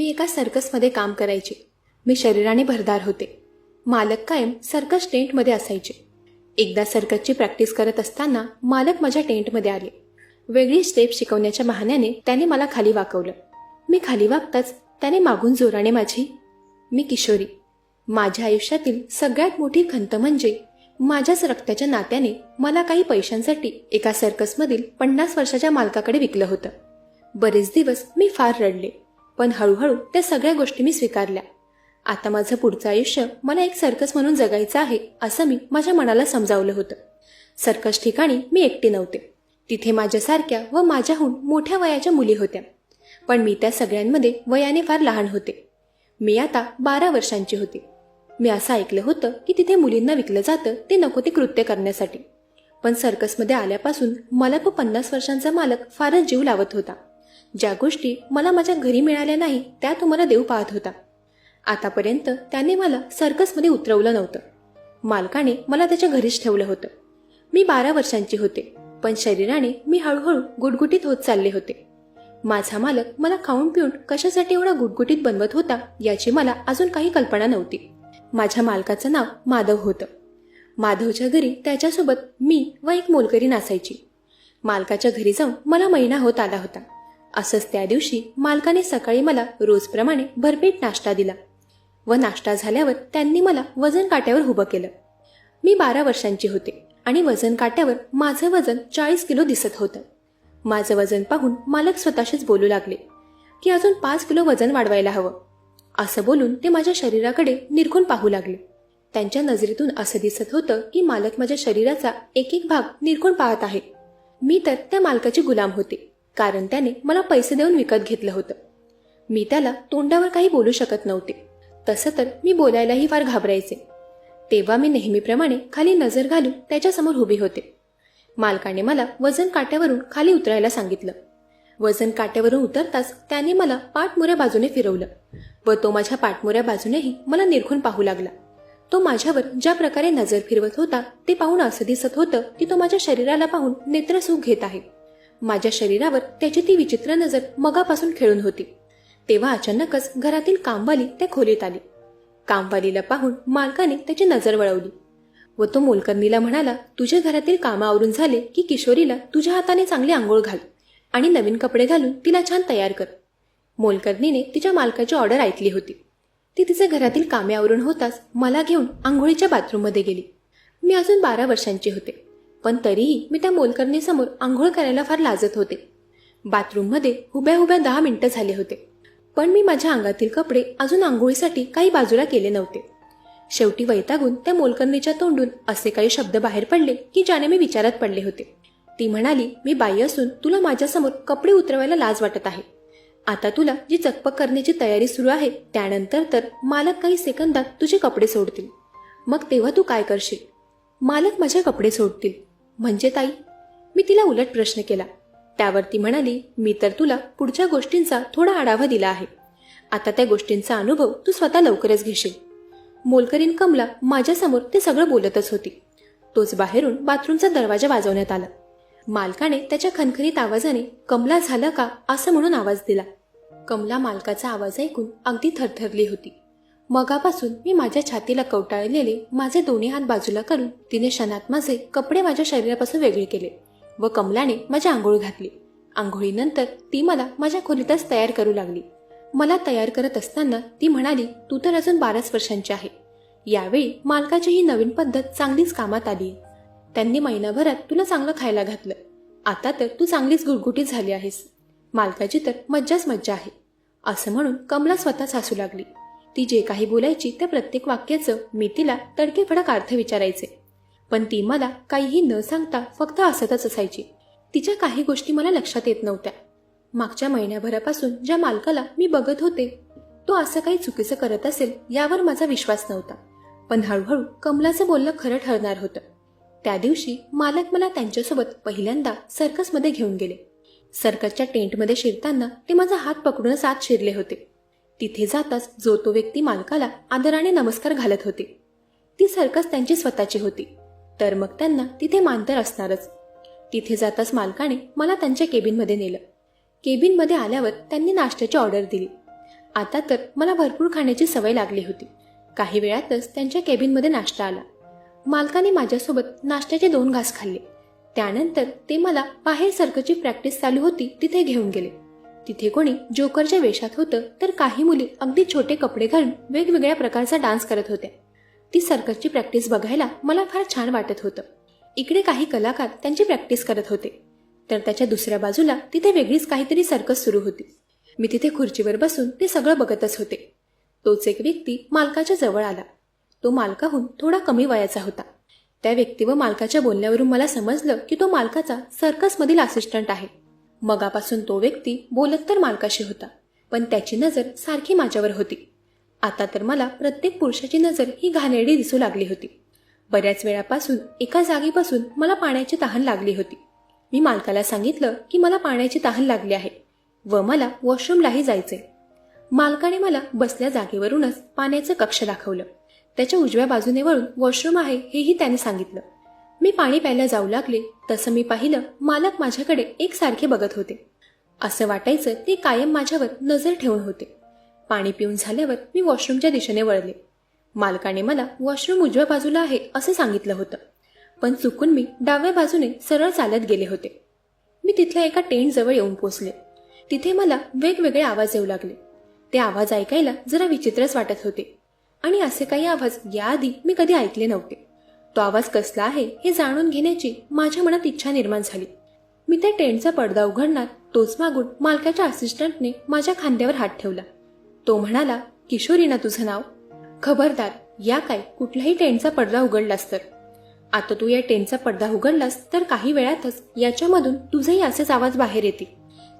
मी एका सर्कसमध्ये काम करायचे. मी शरीराने भरदार होते. मालक कायम सर्कस टेंटमध्ये असायचे. एकदा सर्कसची प्रॅक्टिस करत असताना मालक माझ्या टेंटमध्ये आले. वेगळी स्टेप शिकवण्याच्या बहाण्याने त्याने मला खाली वाकवलं. मी खाली वागताच त्याने मागून जोराने माझी मी किशोरी. माझ्या आयुष्यातील सगळ्यात मोठी खंत म्हणजे माझ्याच रक्ताच्या नात्याने मला काही पैशांसाठी एका सर्कसमधील पन्नास वर्षाच्या मालकाकडे विकलं होतं. बरेच दिवस मी फार रडले. पण हळूहळू त्या सगळ्या गोष्टी मी स्वीकारल्या. आता माझं पुढचं आयुष्य मला एक सर्कस म्हणून जगायचं आहे असं मी माझ्या मनाला समजावलं होतं. सर्कस ठिकाणी मी एकटी नव्हते. तिथे माझ्यासारख्या व माझ्याहून मोठ्या वयाच्या मुली होत्या. पण मी त्या सगळ्यांमध्ये वयाने फार लहान होते. मी आता बारा वर्षांची होते. मी असं ऐकलं होतं की तिथे मुलींना विकलं जातं ते नको ते कृत्य करण्यासाठी. पण सर्कसमध्ये आल्यापासून मला तो पन्नास वर्षांचा मालक फारच जीव लावत होता. ज्या गोष्टी मला माझ्या घरी मिळाल्या नाही त्या तो मला देऊ पाहत होता. आतापर्यंत त्याने मला सर्कसमध्ये उतरवलं नव्हतं. मालकाने मला त्याच्या घरीच ठेवलं होतं. मी बारा वर्षांची होते पण शरीराने मी हळूहळू गुटगुटीत होत चालले होते. माझा मालक मला खाऊन पिऊन कशासाठी एवढा गुटगुटीत बनवत होता याची मला अजून काही कल्पना नव्हती. माझ्या मालकाचं नाव माधव होतं. माधवच्या घरी त्याच्यासोबत मी व एक मोलकरी नासायची. मालकाच्या घरी जाऊन मला महिना होत आला होता. असंच त्या दिवशी मालकाने सकाळी मला रोजप्रमाणे भरपेट नाश्ता दिला व नाश्ता झाल्यावर त्यांनी मला वजन काट्यावर उभं केलं. मी बारा वर्षांची होते आणि वजन काट्यावर माझं वजन चाळीस किलो दिसत होतं. माझं वजन पाहून मालक स्वतःशीच बोलू लागले की अजून पाच किलो वजन वाढवायला हवं. असं बोलून ते माझ्या शरीराकडे निरखून पाहू लागले. त्यांच्या नजरेतून असं दिसत होतं की मालक माझ्या शरीराचा एक एक भाग निरखून पाहत आहे. मी तर त्या मालकाची गुलाम होते. कारण त्याने मला पैसे देऊन विकत घेतलं होतं. मी त्याला तोंडावर काही बोलू शकत नव्हते. तसं तर मी बोलायलाही फार घाबरायचे. तेव्हा मी नेहमीप्रमाणे खाली नजर घालून त्याच्यासमोर उभी होते. मालकाने मला वजन काट्यावरून खाली उतरायला सांगितलं. वजन काट्यावरून उतरताच त्याने मला पाठमोऱ्या बाजूने फिरवलं व तो माझ्या पाठमोऱ्या बाजूनेही मला निरखून पाहू लागला. तो माझ्यावर ज्या प्रकारे नजर फिरवत होता ते पाहून असं दिसत होतं की तो माझ्या शरीराला पाहून नेत्रसुख घेत आहे. माझ्या शरीरावर त्याची ती विचित्र नजर मगापासून खेळून होती. तेव्हा अचानकच घरातील कामवाली त्या खोलीत आली. कामवालीला पाहून मालकाने त्याची नजर वळवली व तो मोलकर्णीला म्हणाला तुझ्या घरातील कामं आवरून झाले की किशोरीला तुझ्या हाताने चांगली आंघोळ घाल आणि नवीन कपडे घालून तिला छान तयार कर. मोलकर्णीने तिच्या मालकाची ऑर्डर ऐकली होती. ती तिचे घरातील कामे आवरून होताच मला घेऊन आंघोळीच्या बाथरूममध्ये गेली. मी अजून बारा वर्षांची होते. पण तरीही मी त्या मोलकर्णीसमोर आंघोळ करायला फार लाजत होते. बाथरूममध्ये उभ्या उभ्या दहा मिनिटं झाले होते. पण मी माझ्या अंगातील कपडे अजून आंघोळीसाठी काही बाजूला केले नव्हते. शेवटी वैतागून त्या मोलकर्णीच्या तोंडून असे काही शब्द बाहेर पडले की ज्याने मी विचारात पडले होते. ती म्हणाली मी बाई असून तुला माझ्यासमोर कपडे उतरवायला लाज वाटत आहे. आता तुला जी चकपक करण्याची तयारी सुरू आहे त्यानंतर तर मालक काही सेकंदात तुझे कपडे सोडतील. मग तेव्हा तू काय करशील? मालक माझे कपडे सोडतील. म्हणजे ताई मी तिला उलट प्रश्न केला. त्यावर ती म्हणाली मी तर तुला पुढच्या गोष्टींचा थोडा आढावा दिला आहे. आता त्या गोष्टींचा अनुभव तू स्वतः लवकरच घेशील. मोलकरीन कमला माझ्यासमोर ते सगळं बोलतच होती. तोच बाहेरून बाथरूमचा दरवाजा वाजवण्यात आला. मालकाने त्याच्या खनखरीत आवाजाने कमला झालं का? असं म्हणून आवाज दिला. कमला मालकाचा आवाज ऐकून अगदी थरथरली होती. मगापासून मी माझ्या छातीला कवटाळलेले माझे दोन्ही हात बाजूला करून तिने क्षणात माझे कपडे माझ्या शरीरापासून वेगळे केले व कमलाने माझी आंघोळ घातली. आंघोळीनंतर ती मला माझ्या खोलीतच तयार करू लागली. मला तयार करत असताना ती म्हणाली तू तर अजून बाराच वर्षांची आहे. यावेळी मालकाची ही नवीन पद्धत चांगलीच कामात आली. त्यांनी महिनाभरात तुला चांगलं खायला घातलं. आता तर तू चांगलीच गुटगुटीत झाली आहेस. मालकाची तर मज्जाच मज्जा आहे. असं म्हणून कमला स्वतःच हसू लागली. ती जे काही बोलायची त्या प्रत्येक वाक्याचं मी तिला तडकेफडक अर्थ विचारायचे. पण ती मला काहीही न सांगता फक्त हसतच असायची. तिच्या काही गोष्टी मला लक्षात येत नव्हत्या. मागच्या महिन्याभरापासून ज्या मालकाला मी बघत होते तो असं काही चुकीचं करत असेल यावर माझा विश्वास नव्हता. पण हळूहळू कमलाचं बोलणं खरं ठरणार होतं. त्या दिवशी मालक मला त्यांच्यासोबत पहिल्यांदा सर्कसमध्ये घेऊन गेले. सर्कसच्या टेंटमध्ये शिरताना ते माझा हात पकडूनच आत शिरले होते. तिथे जाताच जो तो व्यक्ती मालकाला आदराने नमस्कार घालत होते. ती सर्कस त्यांची स्वतःची होती. तर मग त्यांना तिथे मानतर असणारच. तिथे जाताच मालकाने मला त्यांच्या केबिनमध्ये नेलं. केबिनमध्ये आल्यावर त्यांनी नाश्त्याची ऑर्डर दिली. आता तर मला भरपूर खाण्याची सवय लागली होती. काही वेळातच त्यांच्या केबिनमध्ये नाश्ता आला. मालकाने माझ्यासोबत नाश्त्याचे दोन घास खाल्ले. त्यानंतर ते मला बाहेर सर्कसची प्रॅक्टिस चालू होती तिथे घेऊन गेले. तिथे कोणी जोकरच्या वेशात होतं तर काही मुली अगदी छोटे कपडे घालून वेगवेगळ्या प्रकारचा डान्स करत होत्या. ती सर्कसची प्रॅक्टिस बघायला मला फार छान वाटत होतं. इकडे काही कलाकार त्यांची प्रॅक्टिस करत होते. तर त्याच्या दुसऱ्या बाजूला तिथे वेगळीच काहीतरी सर्कस सुरू होती. मी तिथे खुर्चीवर बसून ते सगळं बघतच होते. तोच एक व्यक्ती मालकाच्या जवळ आला. तो मालकाहून थोडा कमी वयाचा होता. त्या व्यक्ती व मालकाच्या बोलण्यावरून मला समजलं की तो मालकाचा सर्कसमधील असिस्टंट आहे. मगापासून तो व्यक्ती बोलत तर मालकाशी होता पण त्याची नजर सारखी माझ्यावर होती. आता तर मला प्रत्येक पुरुषाची नजर ही घाणेरडी दिसू लागली होती. बऱ्याच वेळापासून एका जागेपासून मला पाण्याची तहान लागली होती. मी मालकाला सांगितलं की मला पाण्याची तहान लागली आहे व मला वॉशरूमलाही जायचे मालकाने मला बसल्या जागेवरूनच पाण्याचं कक्ष दाखवलं. त्याच्या उजव्या बाजूने वळून वॉशरूम आहे हेही त्याने सांगितलं. मी पाणी प्यायला जाऊ लागले. तसं मी पाहिलं मालक माझ्याकडे एकसारखे बघत होते. असं वाटायचं ते कायम माझ्यावर नजर ठेवून होते. पाणी पिऊन झाल्यावर मी वॉशरूमच्या दिशेने वळले. मालकाने मला वॉशरूम उजव्या बाजूला आहे असं सांगितलं होतं. पण चुकून मी डाव्या बाजूने सरळ चालत गेले होते. मी तिथल्या एका टेंटजवळ येऊन पोचले. तिथे मला वेगवेगळे आवाज येऊ लागले. ते आवाज ऐकायला जरा विचित्रच वाटत होते. आणि असे काही आवाज याआधी मी कधी ऐकले नव्हते. तो आवाज कसला आहे हे जाणून घेण्याची माझ्या मनात इच्छा निर्माण झाली. मी त्या टेंटचा पडदा उघडणार तोच मागून मालकाच्या असिस्टंटने माझ्या खांद्यावर हात ठेवला. तो म्हणाला किशोरी ना तुझं नाव? खबरदार या काय कुठल्याही टेंटचा पडदा उघडलास तर. आता तू या टेंटचा पडदा उघडलास तर काही वेळातच याच्यामधून तुझेही असेच आवाज बाहेर येतील.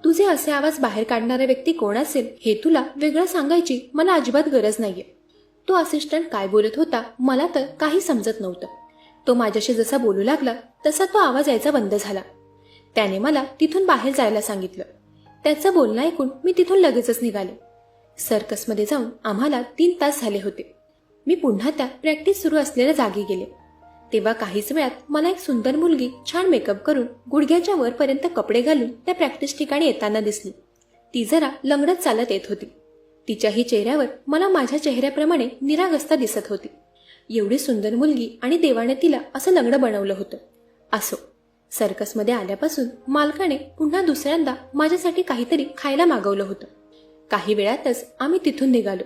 तुझे असे आवाज बाहेर काढणारा व्यक्ती कोण असेल हे तुला वेगळं सांगायची मला अजिबात गरज नाहीये. तो असिस्टंट काय बोलत होता मला तर काही समजत नव्हतं. तो माझ्याशी जसा बोलू लागला तसा तो आवाज यायचा बंद झाला. त्याने मला तिथून बाहेर जायला सांगितलं. त्याचं बोलणं ऐकून मी तिथून लगेचच निघाले. सर्कसमध्ये जाऊन आम्हाला तीन तास झाले होते. मी पुन्हा त्या प्रॅक्टिस सुरू असलेल्या जागी गेले. तेव्हा काहीच वेळात मला एक सुंदर मुलगी छान मेकअप करून गुडघ्याच्या वरपर्यंत कपडे घालून त्या प्रॅक्टिस ठिकाणी येताना दिसली. ती जरा लंगडत चालत येत होती. तिच्याही चेहऱ्यावर मला माझ्या चेहऱ्याप्रमाणे निरागस्ता दिसत होती. एवढी सुंदर मुलगी आणि देवाने तिला असं लंगडं बनवलं होतं. असो सर्कसमध्ये आल्यापासून मालकाने पुन्हा दुसऱ्यांदा माझ्यासाठी काहीतरी खायला मागवलं होतं. काही वेळातच आम्ही तिथून निघालो.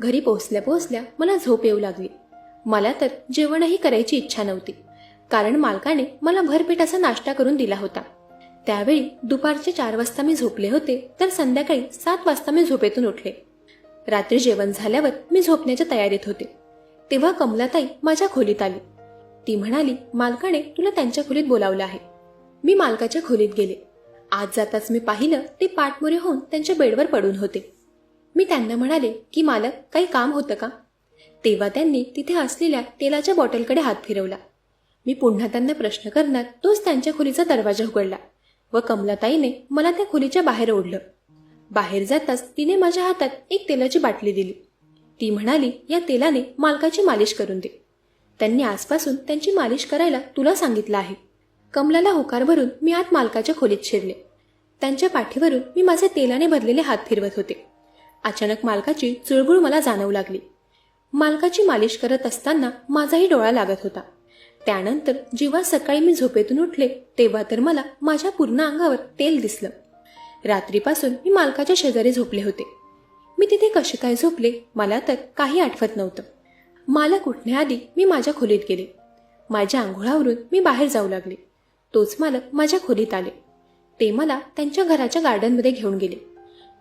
घरी पोहोचल्या पोहोचल्या मला झोप येऊ लागली. मला तर जेवणही करायची इच्छा नव्हती कारण मालकाने मला भरपेट असा नाश्ता करून दिला होता. त्यावेळी दुपारचे चार वाजता मी झोपले होते तर संध्याकाळी सात वाजता मी झोपेतून उठले. रात्री जेवण झाल्यावर मी झोपण्याच्या तयारीत होते. तेव्हा कमलाताई माझ्या खोलीत आली. ती म्हणाली मालकाने तुला त्यांच्या खोलीत बोलावलं आहे. मी मालकाच्या खोलीत गेले. आज जाताच मी पाहिलं ते पाठमोरे होऊन त्यांच्या बेडवर पडून होते. मी त्यांना म्हणाले की मालक काही काम होतं का? तेव्हा त्यांनी तिथे असलेल्या तेलाच्या बॉटलकडे हात फिरवला. मी पुन्हा त्यांना प्रश्न करणार तोच त्यांच्या खोलीचा दरवाजा उघडला व कमलाताईने मला त्या खोलीच्या बाहेर ओढलं. बाहेर जाताच तिने माझ्या हातात एक तेलाची बाटली दिली. ती म्हणाली या तेलाने मालकाची मालिश करून दे. त्यांनी आजपासून त्यांची मालिश करायला तुला सांगितलं आहे. कमलाला होकार भरून मी आत मालकाच्या खोलीत शिरले. त्यांच्या पाठीवरून मी माझे तेलाने भरलेले हात फिरवत होते. अचानक मालकाची चुळबुळ मला जाणवू लागली. मालकाची मालिश करत असताना माझाही डोळा लागत होता. त्यानंतर जेव्हा सकाळी मी झोपेतून उठले तेव्हा तर मला माझ्या पूर्ण अंगावर तेल दिसलं. रात्रीपासून मी मालकाच्या शेजारी झोपले होते. मी तिथे कसे काय झोपले मला तर काही आठवत नव्हतं. मालक उठण्याआधी मी माझ्या खोलीत गेले. माझ्या आंघोळावरून मी बाहेर जाऊ लागले. तोच मालक माझ्या खोलीत आले. ते मला त्यांच्या घराच्या गार्डनमध्ये घेऊन गेले.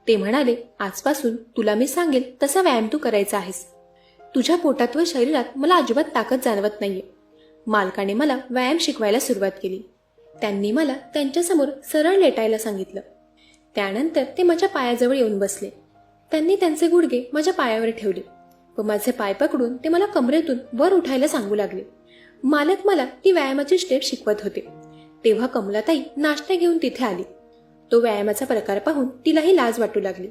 ते म्हणाले आजपासून तुला मी सांगेल तसा व्यायाम तू करायचा आहेस. तुझ्या पोटात व शरीरात मला अजिबात ताकद जाणवत नाहीये. मालकाने मला व्यायाम शिकवायला सुरुवात केली. त्यांनी मला त्यांच्यासमोर सरळ लेटायला सांगितलं. त्यानंतर ते माझ्या पायाजवळ येऊन बसले. त्यांनी त्यांचे गुडघे माझ्या पायावर ठेवले व माझे पाय पकडून ते मला कमरेतून वर उठायला सांगू लागले. मालक मला ती व्यायामाची स्टेप शिकवत होते. तेव्हा कमलाताई नाश्ता घेऊन तिथे आली. तो व्यायामाचा प्रकार पाहून तिलाही लाज वाटू लागली.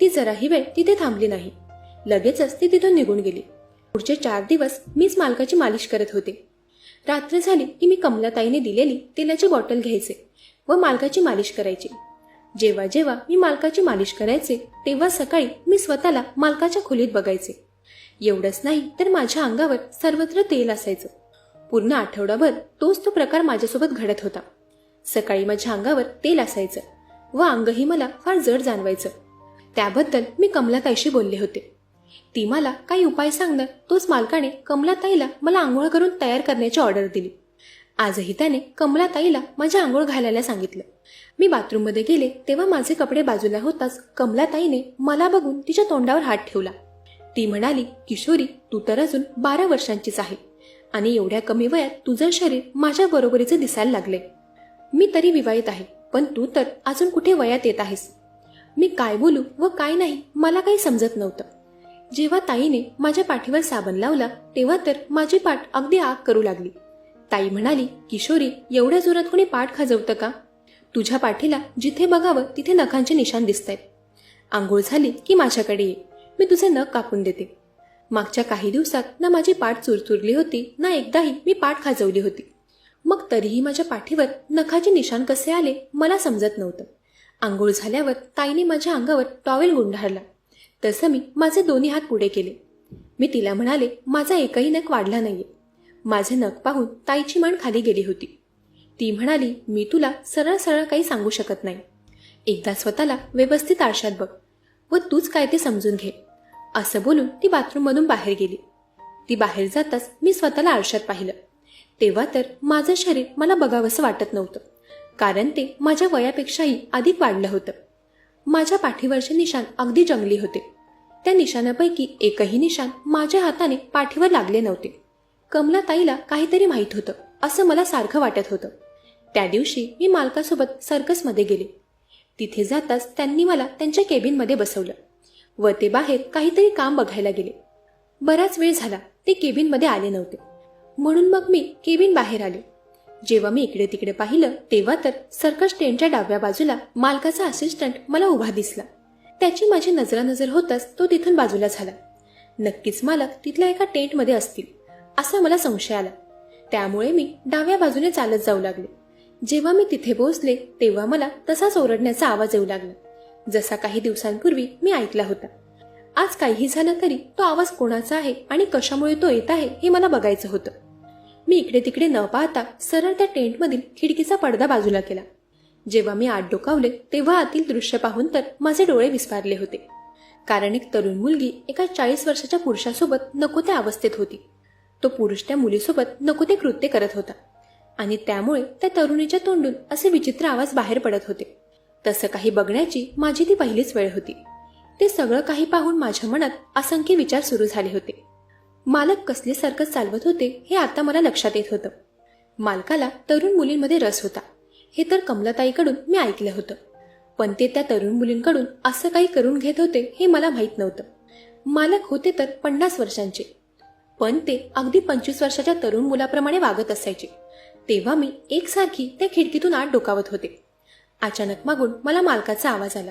ती जराही वेळ तिथे थांबली नाही. लगेचच ती तिथून निघून गेली. पुढचे चार दिवस मीच मालकाची मालिश करत होते. रात्र झाली की मी कमलाताईने दिलेली तेलाची बॉटल घ्यायचे व मालकाची मालिश करायची. जेव्हा जेव्हा मी मालकाची मालिश करायचे तेव्हा सकाळी मी स्वतःला मालकाच्या खोलीत बघायचे. एवढंच नाही तर माझ्या अंगावर सर्वत्र तेल असायचं. पूर्ण आठवडाभर तोच तो प्रकार माझ्यासोबत घडत होता. सकाळी माझ्या अंगावर तेल असायचं व अंगही मला फार जड जाणवायचं. त्याबद्दल मी कमलाताईशी बोलले होते. ती मला काही उपाय सांगणार तोच मालकाने कमलाताईला मला आंघोळ करून तयार करण्याची ऑर्डर दिली. आजही त्याने कमलाताईला माझ्या आंघोळ घालायला सांगितलं. मी बाथरूममध्ये गेले तेव्हा माझे कपडे बाजूला होताच कमलाताईने मला बघून तिच्या तोंडावर हात ठेवला. ती म्हणाली किशोरी तू तर अजून बारा वर्षांचीच आहे आणि एवढ्या कमी वयात तुझं शरीर माझ्या बरोबरीचे दिसायला लागले मी तरी विवाहित आहे पण तू तर अजून कुठे वयात येत आहेस? मी काय बोलू व काय नाही मला काही समजत नव्हतं. जेव्हा ताईने माझ्या पाठीवर साबण लावला तेव्हा तर माझी पाठ अगदी आग करू लागली. ताई म्हणाली किशोरी एवढ्या जोरात कोणी पाठ खाजवतं का? तुझ्या पाठीला जिथे बघावं तिथे नखांचे निशाण दिसत आहेत आंघोळ झाली की माझ्याकडे ये. मी तुझे नख कापून देते. मागच्या काही दिवसात ना माझी पाठ चुरचुरली होती ना एकदाही मी पाठ खाजवली होती. मग तरीही माझ्या पाठीवर नखाचे निशाण कसे आले मला समजत नव्हतं. आंघोळ झाल्यावर ताईने माझ्या अंगावर टॉवेल गुंडाळला. तसं मी माझे दोन्ही हात पुढे केले. मी तिला म्हणाले माझा एकही नख वाढला नाहीये. माझे नख पाहून ताईची मान खाली गेली होती. ती म्हणाली मी तुला सरळ सरळ काही सांगू शकत नाही. एकदा स्वतःला व्यवस्थित आरशात बघ व तूच काय ते समजून घे. असं बोलून ती बाथरूममधून बाहेर गेली. ती बाहेर जाताच मी स्वतःला आरशात पाहिलं. तेव्हा तर माझं शरीर मला बघावंसं वाटत नव्हतं कारण ते माझ्या वयापेक्षाही अधिक वाढलं होतं. माझ्या पाठीवरचे निशाण अगदी जंगली होते. त्या निशाणापैकी एकही निशाण माझ्या हाताने पाठीवर लागले नव्हते. कमलाताईला काहीतरी माहीत होतं असं मला सारखं वाटत होतं. त्या दिवशी मी मालकासोबत सर्कसमध्ये गेले. तिथे जाताच त्यांनी मला त्यांच्या केबिनमध्ये बसवलं व ते बाहेर काहीतरी काम बघायला गेले. बराच वेळ झाला ते केबिनमध्ये आले नव्हते. म्हणून मग मी केबिन बाहेर आले. जेव्हा मी इकडे तिकडे पाहिलं तेव्हा तर सर्कस टेंटच्या डाव्या बाजूला मालकाचा असिस्टंट मला उभा दिसला. त्याची माझी नजरानजर होताच तो तिथून बाजूला झाला. नक्कीच मालक तिथल्या एका टेंटमध्ये असतील. असा मला संशय आला. त्यामुळे मी डाव्या बाजूने चालत जाऊ लागले. जेव्हा मी तिथे पोहोचले तेव्हा मला तसाच ओरडण्याचा आवाज येऊ लागला. जसा काही दिवसांपूर्वी मी ऐकला होता. आज काहीही झालं तरी तो आवाज कोणाचा आहे आणि कशामुळे तो येत आहे हे मला बघायचं होतं. मी इकडे तिकडे न पाहता सरळ त्या टेंटमधील खिडकीचा पडदा बाजूला केला. जेव्हा मी आत डोकावले तेव्हा आतील दृश्य पाहून तर माझे डोळे विस्फारले होते. कारण एक तरुण मुलगी एका चाळीस वर्षाच्या पुरुषासोबत नको त्या अवस्थेत होती. तो पुरुष त्या मुलीसोबत नको ते कृत्य करत होता. आणि त्यामुळे त्या तरुणीच्या तोंडून असे विचित्र आवाज बाहेर पडत होते. तसं काही बघण्याची माझी ती पहिलीच वेळ होती. ते सगळं काही पाहून माझ्या मनात असंख्य विचार सुरू झाले होते. मालक कसले सर्कस चालवत होते हे आता मला लक्षात येत होतं. मालकाला तरुण मुलींमध्ये रस होता. हे तर कमलताईकडून मी ऐकलं होतं. पण ते त्या तरुण मुलींकडून असं काही करून घेत होते हे मला माहीत नव्हतं. मालक होते तर पन्नास वर्षांचे. पण ते अगदी पंचवीस वर्षाच्या तरुण मुलाप्रमाणे वागत असायचे. तेव्हा मी एकसारखी त्या खिडकीतून आत डोकावत होते. अचानक मागून मला मालकाचा आवाज आला.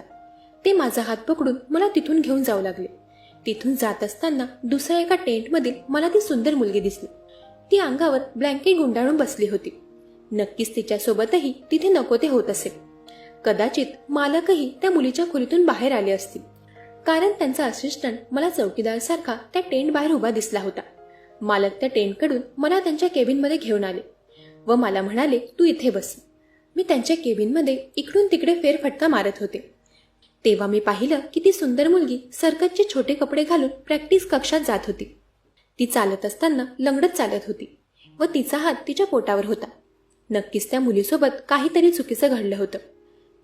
ते माझा हात पकडून मला तिथून घेऊन जाऊ लागले. तिथून जात असताना दुसऱ्या एका टेंटमधील मला ती सुंदर मुलगी दिसली. ती अंगावर ब्लँकेट गुंडाळून बसली होती. नक्कीच तिच्यासोबतही तिथे नको ते होत असेल कदाचित मालकही त्या मुलीच्या खोलीतून बाहेर आले असतील. कारण त्यांचा असिस्टंट मला चौकीदार सारखा त्या टेंट बाहेर उभा दिसला होता. मालक त्या टेंटकडून मला त्यांच्या केबिनमध्ये घेऊन आले व मला म्हणाले तू इथे बस. मी त्यांच्या केबिनमध्ये इकडून तिकडे फेरफटका मारत होते. तेव्हा मी पाहिलं की ती सुंदर मुलगी सर्कसचे छोटे कपडे घालून प्रॅक्टिस कक्षात जात होती. ती चालत असताना लंगडत चालत होती व तिचा हात तिच्या पोटावर होता. नक्कीच त्या मुलीसोबत काहीतरी चुकीचं घडलं होतं.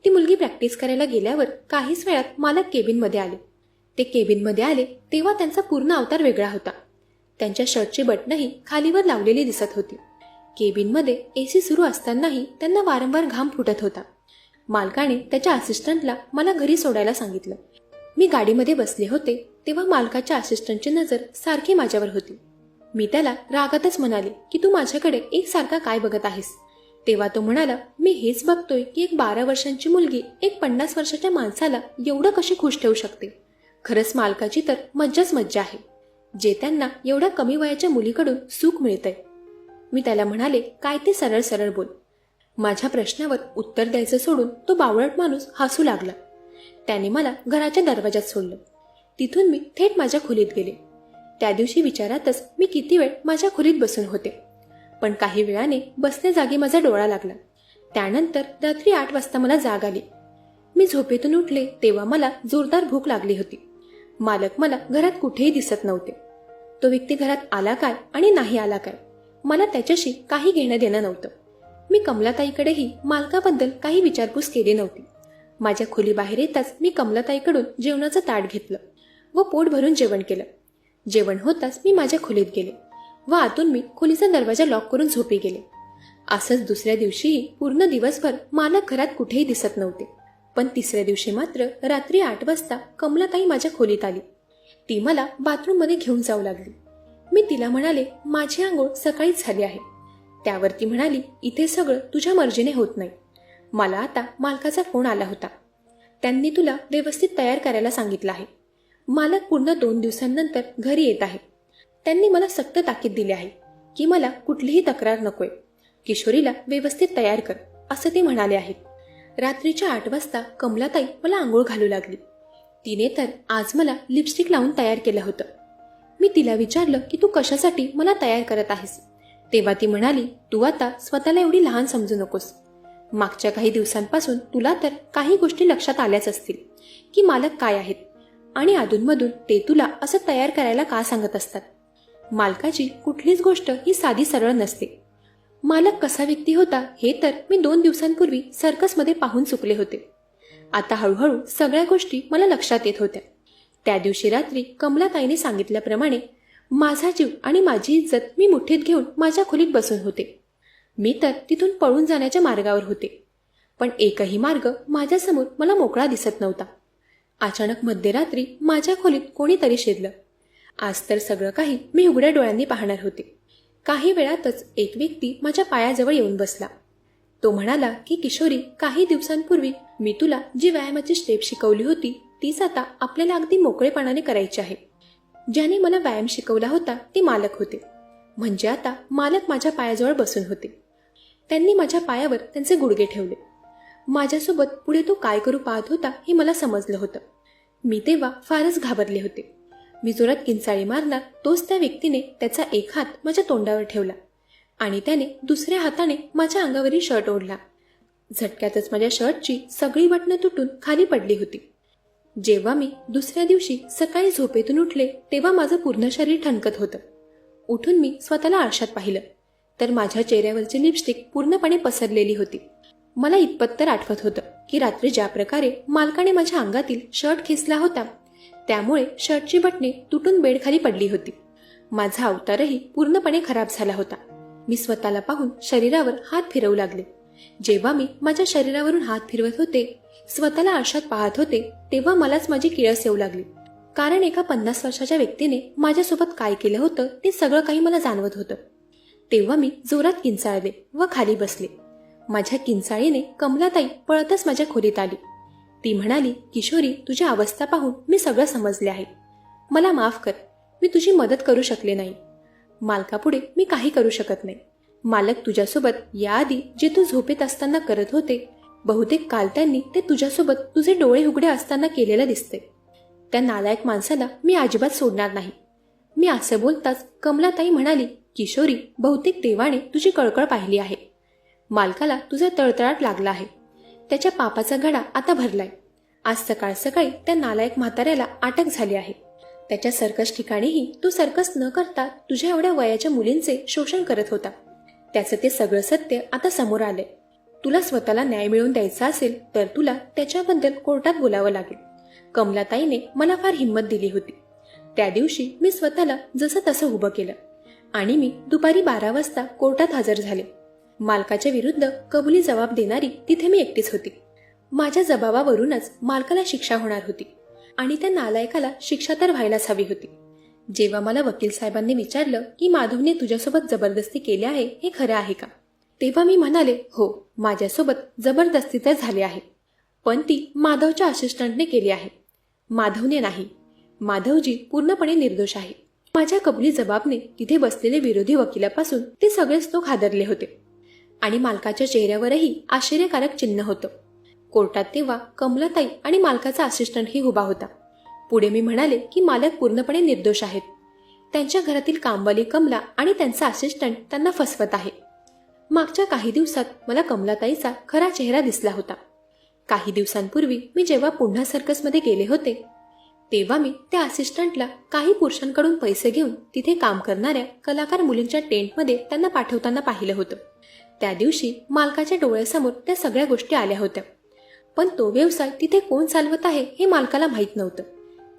ती मुलगी प्रॅक्टिस करायला गेल्यावर काहीच वेळात मालक केबिनमध्ये आले. ते केबिनमध्ये आले तेव्हा त्यांचा पूर्ण अवतार वेगळा होता. त्यांच्या शर्टची बटणंही खालीवर लावलेली दिसत होती. केबिनमध्ये ए सी सुरू असतानाही त्यांना वारंवार घाम फुटत होता. मालकाने त्याच्या असिस्टंटला मला घरी सोडायला सांगितलं. मी गाडीमध्ये बसले होते तेव्हा मालकाच्या असिस्टंटची नजर सारखी माझ्यावर होती. मी त्याला रागातच म्हणाले की तू माझ्याकडे एकसारखा काय बघत आहेस? तेव्हा तो म्हणाला मी हेच बघतोय की एक बारा वर्षांची मुलगी एक पन्नास वर्षाच्या माणसाला एवढं कशी खुश ठेवू शकते? खरंच मालकाची तर मज्जाच मज्जा आहे. जे त्यांना एवढ्या कमी वयाच्या मुलीकडून सुख मिळतंय. मी त्याला म्हणाले काय ते सरळ सरळ बोल. माझ्या प्रश्नावर उत्तर द्यायचं सोडून तो बावळट माणूस हसू लागला. त्याने मला घराच्या दरवाजात सोडलं. तिथून मी थेट माझ्या खोलीत गेले. त्या दिवशी विचारातच मी किती वेळ माझ्या खोलीत बसून होते. पण काही वेळाने बसल्या जागी माझा डोळा लागला. त्यानंतर रात्री आठ वाजता मला जाग आली. मी झोपेतून उठले तेव्हा मला जोरदार भूक लागली होती. मालक मला घरात कुठेही दिसत नव्हते. तो व्यक्ती घरात आला काय आणि नाही आला काय मला त्याच्याशी काही घेणं देणं नव्हतं. मी कमलाताईकडेही मालकाबद्दल काही विचारपूस केली नव्हती. माझ्या खोलीबाहेर येताच मी कमलाताईकडून जेवणाचं ताट घेतलं व पोट भरून जेवण केलं. जेवण होताच मी माझ्या खोलीत गेले व आतून मी खोलीचा दरवाजा लॉक करून झोपी गेले. असंच दुसऱ्या दिवशीही पूर्ण दिवसभर मालक घरात कुठेही दिसत नव्हते. पण तिसऱ्या दिवशी मात्र रात्री आठ वाजता कमलाताई माझ्या खोलीत आली. ती मला बाथरूममध्ये घेऊन जाऊ लागली. मी तिला म्हणाले माझी आंघोळ सकाळीच झाली आहे. त्यावर ती म्हणाली इथे सगळं तुझ्या मर्जीने होत नाही. मला आता मालकाचा फोन आला होता. त्यांनी तुला व्यवस्थित तयार करायला सांगितलं आहे. मालक पूर्ण दोन दिवसांनंतर घरी येत आहे. त्यांनी मला सक्त ताकीद दिली आहे की मला कुठलीही तक्रार नकोय. किशोरीला व्यवस्थित तयार कर असं ते म्हणाले आहेत. रात्रीच्या आठ वाजता कमलाताई मला आंघोळ घालू लागली. तिने तर आज मला लिपस्टिक लावून तयार केलं होतं. मी तिला विचारलं की तू कशासाठी मला तयार करत आहेस? तेव्हा ती म्हणाली तू आता स्वतःला एवढी लहान समजू नकोस. मागच्या काही दिवसांपासून तुला तर काही गोष्टी लक्षात आल्याच असतील. की मालक काय आहेत? आणि अधूनमधून ते तुला असं तयार करायला का सांगत असतात? मालकाची कुठलीच गोष्ट ही साधी सरळ नसते. मालक कसा व्यक्ती होता हे तर मी दोन दिवसांपूर्वी सर्कसमध्ये पाहून चुकले होते. आता हळूहळू सगळ्या गोष्टी मला लक्षात येत होत्या. त्या दिवशी रात्री कमलाताईने सांगितल्याप्रमाणे माझा जीव आणि माझी इज्जत मी मुठीत घेऊन माझ्या खोलीत बसून होते. मी तर तिथून पळून जाण्याच्या मार्गावर होते. पण एकही मार्ग माझ्यासमोर मला मोकळा दिसत नव्हता. अचानक मध्यरात्री माझ्या खोलीत कोणीतरी शिरलं. आज तर सगळं काही मी उघड्या डोळ्यांनी पाहणार होते. काही वेळातच एक व्यक्ती माझ्या पायाजवळ येऊन बसला. तो म्हणाला की किशोरी काही दिवसांपूर्वी मी तुला जी व्यायामाची स्टेप शिकवली होती तीच आता आपल्याला अगदी मोकळेपणाने करायची आहे. ज्याने मला व्यायाम शिकवला होता ते मालक होते. म्हणजे आता मालक माझ्या पायाजवळ बसून होते. त्यांनी माझ्या पायावर त्यांचे गुडघे ठेवले. माझ्यासोबत पुढे तो काय करू पाहत होता हे मला समजलं होतं. मी तेव्हा फारच घाबरले होते. मी जोरात किंचाळी मारला तोच त्या व्यक्तीने त्याचा एक हात माझ्या तोंडावर ठेवला आणि त्याने दुसऱ्या हाताने माझ्या अंगावरील शर्ट ओढला. झटक्यातच माझ्या शर्टची सगळी बटणं तुटून खाली पडली होती. जेव्हा मी दुसऱ्या दिवशी सकाळी झोपेतून उठले तेव्हा माझं पूर्ण शरीर ठणकत होतं. उठून मी स्वतःला आरशात पाहिलं. तर माझ्या चेहऱ्यावरची लिपस्टिक पूर्णपणे पसरलेली होती. मला इतपत तर आठवत होतं की रात्री ज्या प्रकारे मालकाने माझ्या अंगातील शर्ट खेचला होता त्यामुळे शर्टची बटणे तुटून बेडखाली पडली होती. माझा अवतारही पूर्णपणे खराब झाला होता. मी स्वतःला पाहून शरीरावर हात फिरवू लागले. जेव्हा मी माझ्या शरीरावरून हात फिरवत होते स्वतःला आरशात पाहत होते तेव्हा मलाच माझी किळस येऊ लागली. कारण एका पन्नास वर्षाच्या व्यक्तीने माझ्यासोबत काय केलं होतं ते सगळं काही मला जाणवत होतं. तेव्हा मी जोरात किंचाळले व खाली बसले. माझ्या किंचाळीने कमलाताई पळतच माझ्या खोलीत आली. ती म्हणाली किशोरी तुझी अवस्था पाहून मी सगळं समजले आहे. मला माफ कर मी तुझी मदत करू शकले नाही. मालकापुढे मी काही करू शकत नाही. मालक तुझ्यासोबत याआधी जे तू झोपेत असताना करत होते बहुतेक काल त्यांनी ते तुझ्यासोबत तुझे डोळे उघडे असताना केलेलं दिसते. त्या नालायक माणसाला मी अजिबात सोडणार नाही. मी असं बोलताच कमलाताई म्हणाली किशोरी बहुतेक देवाने तुझी कळकळ पाहिली आहे. मालकाला तुझा तळतळाट लागला आहे. त्याच्या पापाचा घडा आता भरलाय. आज सकाळ सकाळी त्या नालायक म्हाताऱ्याला अटक झाली आहे. त्याच्या सर्कस ठिकाणीही तू सर्कस न करता तुझ्या एवढ्या वयाच्या मुलींचे शोषण करत होता. त्याचं ते सगळं सत्य आता समोर आलंय. तुला स्वतःला न्याय मिळवून द्यायचा असेल तर तुला त्याच्याबद्दल कोर्टात बोलावं लागेल. कमलाताईने मला फार हिंमत दिली होती. त्या दिवशी मी स्वतःला जसं तसं उभं केलं. आणि मी दुपारी बारा वाजता कोर्टात हजर झाले. मालकाच्या विरुद्ध कबुली जबाब देणारी तिथे मी एकटीच होती. माझ्या जबाबावरूनच मालकाला शिक्षा होणार होती आणि त्या नालायकाला शिक्षा तर व्हायलाच हवी होती. जेव्हा मला वकील साहेबांनी विचारलं की माधवने तुझ्यासोबत जबरदस्ती केली आहे हे खरं आहे का? तेव्हा मी म्हणाले हो माझ्यासोबत जबरदस्ती तर झाली आहे पण ती माधवच्या असिस्टंटने केली आहे. माधवने नाही. माधवजी पूर्णपणे निर्दोष आहे. माझ्या कबुली जबाबने तिथे बसलेले विरोधी वकिलापासून ते सगळेच लोक हादरले होते. आणि मालकाच्या चेहऱ्यावरही आश्चर्यकारक चिन्ह होतं. कोर्टात तेव्हा कमलाताई आणि मालकाचा असिस्टंटही उभा होता. पुढे मी म्हणाले की मालक पूर्णपणे निर्दोष आहेत. त्यांच्या घरातील कामवाली कमला आणि त्यांचा असिस्टंट त्यांना फसवत आहे. मागच्या काही दिवसात मला कमलाताईचा खरा चेहरा दिसला होता. काही दिवसांपूर्वी मी जेव्हा पुन्हा सर्कसमध्ये गेले होते तेव्हा मी त्या असिस्टंटला काही पुरुषांकडून पैसे घेऊन तिथे काम करणाऱ्या कलाकार मुलींच्या टेंटमध्ये त्यांना पाठवताना पाहिलं होतं. त्या दिवशी मालकाच्या डोळ्यासमोर त्या सगळ्या गोष्टी आल्या होत्या. पण तो व्यवसाय तिथे कोण चालवत आहे हे मालकाला माहीत नव्हतं.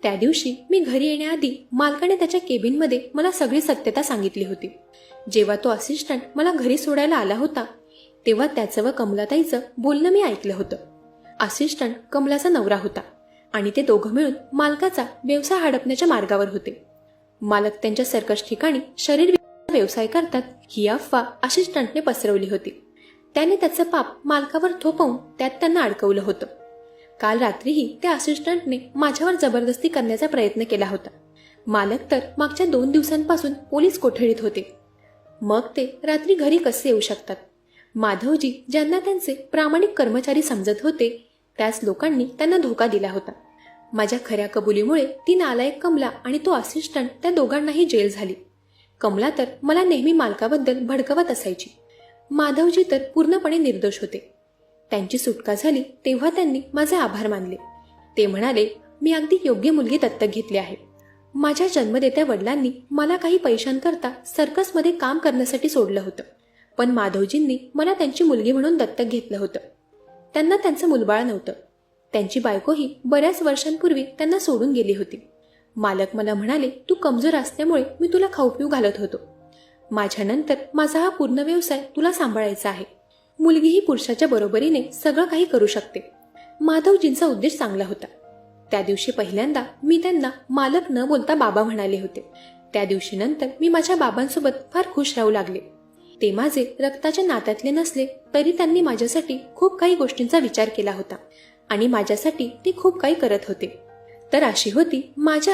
त्या दिवशी मी घरी येण्याआधी मालकाने त्याच्या केबिनमध्ये मला सगळी सत्यता सांगितली होती. जेव्हा तो असिस्टंट मला घरी सोडायला आला होता तेव्हा त्याचं व कमलाताईचं बोलणं मी ऐकलं होतं. असिस्टंट कमलाचा नवरा होता आणि ते दोघं मिळून मालकाचा व्यवसाय हडपण्याच्या मार्गावर होते. मालक त्यांच्या सर्कस ठिकाणी शरीर व्यवसाय करतात ही अफवा असिस्टंटने पसरवली होती. त्याने त्याचं पाप मालकावर थोपवून त्यात त्यांना अडकवलं होतं. काल रात्रीही त्या असिस्टंटने माझ्यावर जबरदस्ती करण्याचा प्रयत्न केला होता. मालक तर मागच्या दोन दिवसांपासून पोलीस कोठडीत होते. मग ते रात्री घरी कसे येऊ शकतात? माधवजी ज्यांना त्यांचे प्रामाणिक कर्मचारी समजत होते त्याच लोकांनी त्यांना धोका दिला होता. माझ्या खऱ्या कबुलीमुळे ती नालायक कमला आणि तो असिस्टंट त्या दोघांनाही जेल झाली. कमला तर मला नेहमी मालकाबद्दल भडकवत असायची. माधवजी तर पूर्णपणे निर्दोष होते. त्यांची सुटका झाली तेव्हा त्यांनी माझे आभार मानले. ते म्हणाले मी अगदी योग्य मुलगी दत्तक घेतली आहे. माझ्या जन्मदेत्या वडिलांनी मला काही पैशांकरता सर्कसमध्ये काम करण्यासाठी सोडलं होतं. पण माधवजींनी मला त्यांची मुलगी म्हणून दत्तक घेतलं होतं. त्यांना त्यांचं मुलबाळ नव्हतं. त्यांची बायकोही बऱ्याच वर्षांपूर्वी त्यांना सोडून गेली होती. मालक मला म्हणाले तू कमजोर असल्यामुळे मी तुला खाऊ पिऊ घालत होतो. माझ्यानंतर माझा हा पूर्ण व्यवसाय तुला सांभाळायचा आहे. मुलगी ही पुरुषाच्या बरोबरीने सगळं काही करू शकते. माधवजींचा उद्देश चांगला होता. त्या दिवशी पहिल्यांदा मी त्यांना मालक न बोलता बाबा म्हणाले होते. त्या दिवशी नंतर मी माझ्या बाबांसोबत फार खुश राहू लागले. ते माझे रक्ताच्या नात्यातले नसले तरी त्यांनी माझ्यासाठी खूप काही गोष्टींचा विचार केला होता आणि माझ्यासाठी ते खूप काही करत होते. तर अशी होती माझ्या